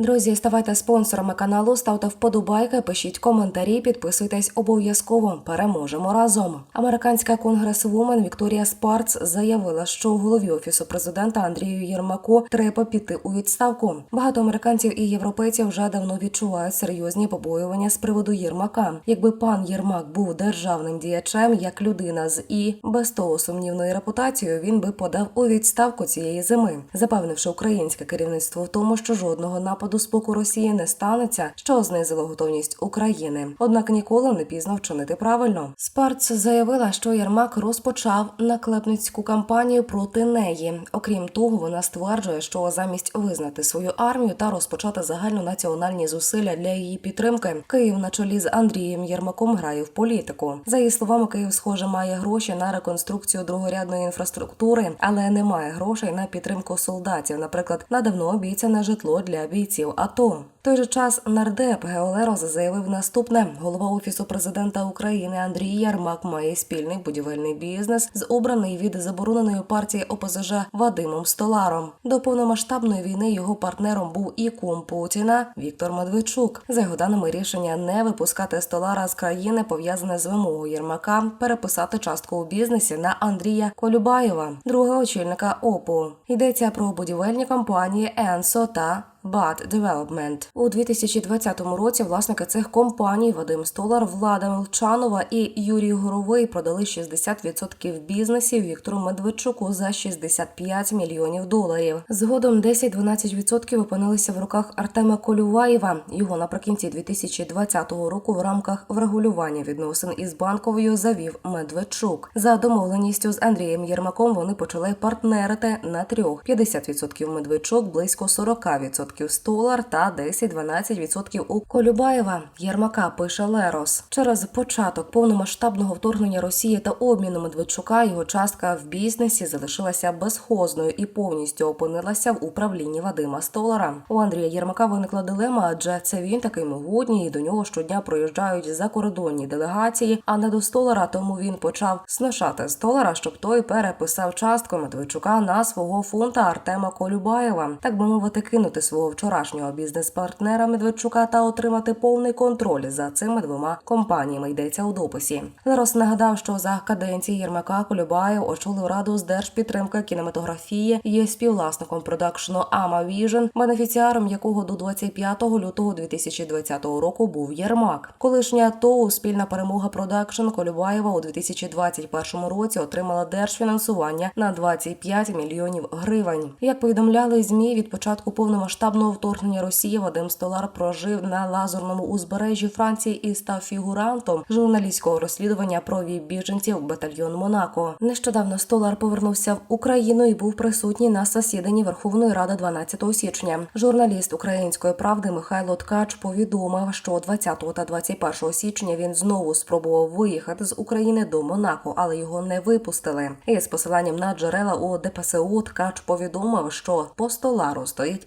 Друзі, ставайте спонсорами каналу, ставте вподобайки, пишіть коментарі, підписуйтесь обов'язково. Переможемо разом. Американська конгресвумен Вікторія Спарц заявила, що голові офісу президента Андрію Єрмаку треба піти у відставку. Багато американців і європейців вже давно відчувають серйозні побоювання з приводу Єрмака. Якби пан Єрмак був державним діячем, як людина з і без того сумнівною репутацією, він би подав у відставку цієї зими, запевнивши українське керівництво в тому, що жодного нападу з боку Росії не станеться, що знизило готовність України. Однак ніколи не пізно вчинити правильно. Спарц заявила, що Єрмак розпочав наклепницьку кампанію проти неї. Окрім того, вона стверджує, що замість визнати свою армію та розпочати загальнонаціональні зусилля для її підтримки, Київ на чолі з Андрієм Єрмаком грає в політику. За її словами, Київ, схоже, має гроші на реконструкцію другорядної інфраструктури, але не має грошей на підтримку солдатів, наприклад, на давно обіцяне житло для бійців АТО. В той же час нардеп Геолерос заявив наступне: голова офісу президента України Андрій Ярмак має спільний будівельний бізнес з обраний від забороненої партії ОПЗЖ Вадимом Столаром. До повномасштабної війни його партнером був і кум Путіна Віктор Медведчук. За його даними, рішення не випускати Столара з країни пов'язане з вимогою Єрмака переписати частку у бізнесі на Андрія Колюбаєва, другого очільника ОПУ. Йдеться про будівельні компанії Енсо та Bad Development. у 2020 році. Власники цих компаній Вадим Столар, Влада Молчанова і Юрій Горовий продали 60% бізнесів Віктору Медведчуку за 65 мільйонів доларів. Згодом 10-12% опинилися в руках Артема Колюваєва. Його наприкінці 2020 року в рамках врегулювання відносин із банковою завів Медведчук. За домовленістю з Андрієм Єрмаком вони почали партнерити на трьох: 50% Медведчук, близько 40% Столар та 10-12% у Колюбаєва. Єрмака пише Лерос. Через початок повномасштабного вторгнення Росії та обміну Медведчука його частка в бізнесі залишилася безхозною і повністю опинилася в управлінні Вадима Столара. У Андрія Єрмака виникла дилема, адже це він такий могутній, і до нього щодня проїжджають закордонні делегації, а не до Столара. Тому він почав сношати Столара, щоб той переписав частку Медведчука на свого фунта Артема Колюбаєва, так би мовити, кинути свого вчорашнього бізнес-партнера Медведчука та отримати повний контроль за цими двома компаніями. Йдеться у дописі. Лерос нагадав, що за каденції Єрмака Колюбаєв очолив раду з держпідтримки кінематографії, є співвласником продакшну Ама Віжен, бенефіціаром якого до 25 лютого 2020 року був Єрмак. Колишня ТОУ спільна перемога продакшн Колюбаєва у 2021 році отримала держфінансування на 25 мільйонів гривень. Як повідомляли змі від початку повномасштабного вторгнення Росії Вадим Столар прожив на лазурному узбережжі Франції і став фігурантом журналістського розслідування про віп біженців батальйон Монако. Нещодавно Столар повернувся в Україну і був присутній на засіданні Верховної Ради 12 січня. Журналіст української правди Михайло Ткач повідомив, що 20 та 21 січня він знову спробував виїхати з України до Монако, але його не випустили. І з посиланням на джерела у ДПСУ Ткач повідомив, що по столару стоїть